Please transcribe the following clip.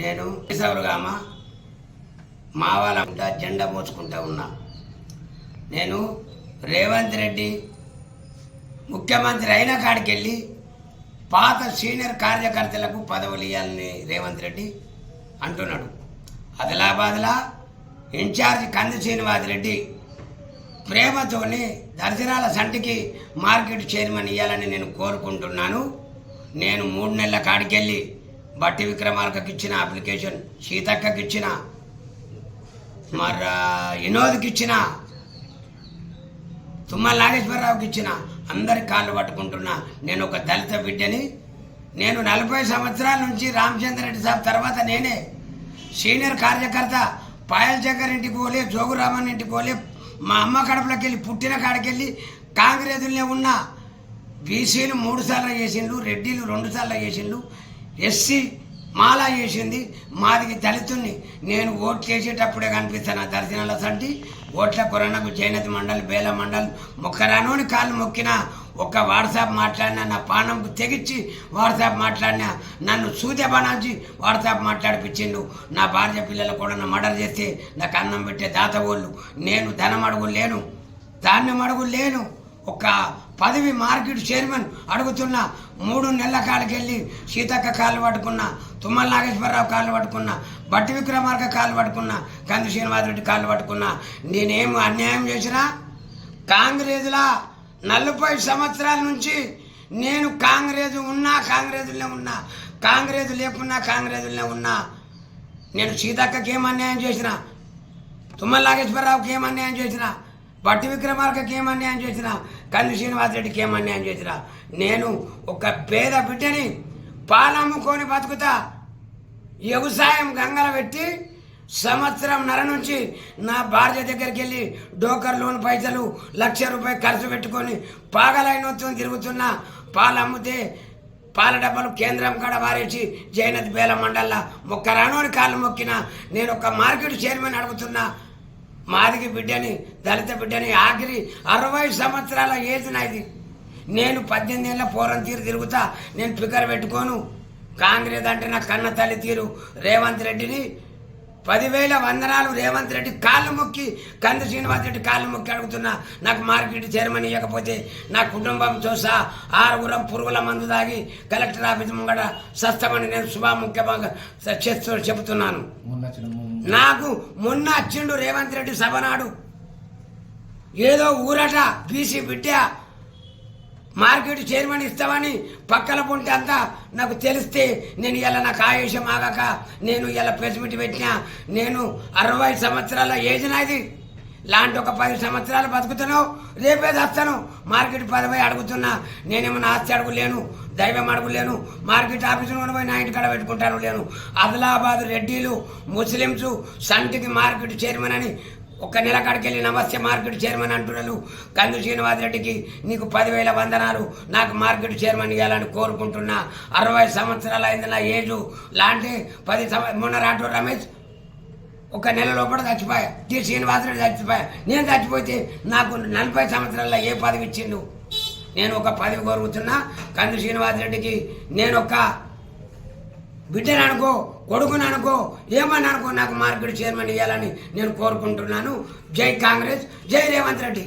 నేను కేశవరుగామ మావాల జెండా పోసుకుంటూ ఉన్నా. నేను రేవంత్ రెడ్డి ముఖ్యమంత్రి అయిన కాడికి వెళ్ళి పాత సీనియర్ కార్యకర్తలకు పదవులు ఇవ్వాలని రేవంత్ రెడ్డి అంటున్నాడు. ఆదిలాబాద్లా ఇన్ఛార్జ్ కంది శ్రీనివాస్ రెడ్డి ప్రేమతోని దర్శనాల సంటికి మార్కెట్ చైర్మన్ ఇవ్వాలని నేను కోరుకుంటున్నాను. నేను మూడు నెలల కాడికెళ్ళి బట్టి విక్రమార్కకి ఇచ్చిన అప్లికేషన్ సీతక్కకి ఇచ్చిన మరి వినోద్కి ఇచ్చిన తుమ్మల నాగేశ్వరరావుకి ఇచ్చిన అందరి కాళ్ళు పట్టుకుంటున్నా. నేను ఒక దళిత బిడ్డని నేను నలభై సంవత్సరాల నుంచి రామచంద్ర రెడ్డి సాబ్ తర్వాత నేనే. సీనియర్ కార్యకర్త పాయల్ శంకర్ ఇంటికి పోలే జోగురామన్ ఇంటికి పోలే మా అమ్మ కడపలోకి వెళ్ళి పుట్టిన కాడికెళ్ళి కాంగ్రెస్లోనే ఉన్న. బీసీలు మూడు సార్లు చేసిండ్రు రెడ్డిలు రెండు సార్లు చేసిండ్రు ఎస్సీ మాలా చేసింది. మాదికి దళితుణ్ణి. నేను ఓట్ చేసేటప్పుడే కనిపిస్తాను దర్శనాల సంటి. ఓట్ల కొరణకు జైనతి మండలి బేల మండలి మొక్కరానోని కాళ్ళు మొక్కిన ఒక్క వాట్సాప్ మాట్లాడినా నా పానం తెగిచ్చి వాట్సాప్ మాట్లాడినా నన్ను సూర్య బనాంచి వాట్సాప్ మాట్లాడిపించిండు. నా భార్య పిల్లలు కూడా నా మర్డర్ చేస్తే నాకు అన్నం పెట్టే దాతవోళ్ళు. నేను ధనం అడుగు లేను. ధాన్యం అడుగు లేను. ఒక పదవి మార్కెట్ చైర్మన్ అడుగుతున్న మూడు నెలల కాళ్ళకెళ్ళి సీతక్క కాళ్ళు పట్టుకున్న తుమ్మల నాగేశ్వరరావు కాళ్ళు పట్టుకున్న బట్టి విక్రమార్క కాళ్ళు పట్టుకున్న కంది శ్రీనివాసరెడ్డి కాళ్ళు పట్టుకున్న నేనేం అన్యాయం చేసినా కాంగ్రెస్లా నలభై సంవత్సరాల నుంచి నేను కాంగ్రెస్ ఉన్నా కాంగ్రెస్లో ఉన్నా కాంగ్రెస్ లేకున్నా కాంగ్రెస్లో ఉన్నా నేను సీతక్కకి ఏం అన్యాయం చేసినా తుమ్మల నాగేశ్వరరావుకి ఏం అన్యాయం చేసినా బట్టి విక్రమార్కకి ఏం అన్యాయం చేసిన? కంది శ్రీనివాసరెడ్డికి ఏం అన్యాయం చేసిన? నేను ఒక పేద బిడ్డని పాలమ్ముకొని బతుకుతా. వ్యవసాయం గంగల పెట్టి సంవత్సరం నర నుంచి నా భార్య దగ్గరికి వెళ్ళి డోకర్ లోన్ పైసలు లక్ష రూపాయలు ఖర్చు పెట్టుకొని పాగలైనొత్తుని తిరుగుతున్నా. పాలు అమ్మితే పాల డబ్బాలు కేంద్రం కాడ వారేసి జైనత్ బేల మండల్లా మొక్క రానోని కాళ్ళు మొక్కిన. నేను ఒక మార్కెట్ చైర్మన్ అడుగుతున్నా. మాదికి బిడ్డని దళిత బిడ్డని ఆఖరి అరవై సంవత్సరాల ఏజ్ నాది నేను పద్దెనిమిది ఏళ్ళ పోరం తీరు తిరుగుతా నేను ఫిగర్ పెట్టుకోను. కాంగ్రెస్ అంటే నా కన్న తల్లి తీరు రేవంత్ రెడ్డిని పదివేల వందనాలు రేవంత్ రెడ్డి కాళ్ళు మొక్కి కంది శ్రీనివాస్ రెడ్డి కాళ్ళు మొక్కి అడుగుతున్నా నాకు మార్కెట్ చైర్మన్ ఇవ్వకపోతే నా కుటుంబంతో సహా ఆరుగురం పురుగుల మందు తాగి కలెక్టర్ ఆఫీస్ ముంగడ సస్తమని నేను శుభాముఖ్యంగా చేస్తూ చెబుతున్నాను. నాకు మొన్న వచ్చిండు రేవంత్ రెడ్డి సభనాడు. ఏదో ఊరట బీసీ బిడ్డ మార్కెట్ చైర్మన్ ఇస్తామని పక్కల పొంటి అంతా నాకు తెలిస్తే నేను ఇలా నాకు ఆయుషం ఆగాక నేను ఇలా ప్రెస్ పెట్టినా. నేను అరవై సంవత్సరాల ఏజ్ నాది. లాంటి ఒక పది సంవత్సరాలు బతుకుతాను రేపే వస్తాను మార్కెట్ పదవై అడుగుతున్నా. నేనేమన్నా ఆస్తి అడుగులేను దైవం అడుగులేను మార్కెట్ ఆఫీసులో పోయి నా ఇంటి పెట్టుకుంటాను లేను. ఆదిలాబాద్ రెడ్డిలు ముస్లిమ్స్ సంటికి మార్కెట్ చైర్మన్ అని ఒక నెల కాడికెళ్ళి నమస్తే మార్కెట్ చైర్మన్ అంటున్నారు కందు శ్రీనివాస్ రెడ్డికి నీకు పదివేల వందనాలు. నాకు మార్కెట్ చైర్మన్ ఇవ్వాలని కోరుకుంటున్నా. అరవై సంవత్సరాలు అయింది నా ఏజు. లాంటి పది సంవ మొన్న రాటు రమేష్ ఒక నెల లోపల చచ్చిపోయా. టి. శ్రీనివాసరెడ్డి చచ్చిపోయా. నేను చచ్చిపోతే నాకు నలభై సంవత్సరాల్లో ఏ పదవి ఇచ్చిండు? నేను ఒక పదవి కోరుకుతున్నా. కందు శ్రీనివాసరెడ్డికి నేను ఒక బిడ్డను అనుకో కొడుకుని అనుకో ఏమని అనుకో నాకు మార్కెట్ చైర్మన్ ఇవ్వాలని నేను కోరుకుంటున్నాను. జై కాంగ్రెస్ జై రేవంత్ రెడ్డి.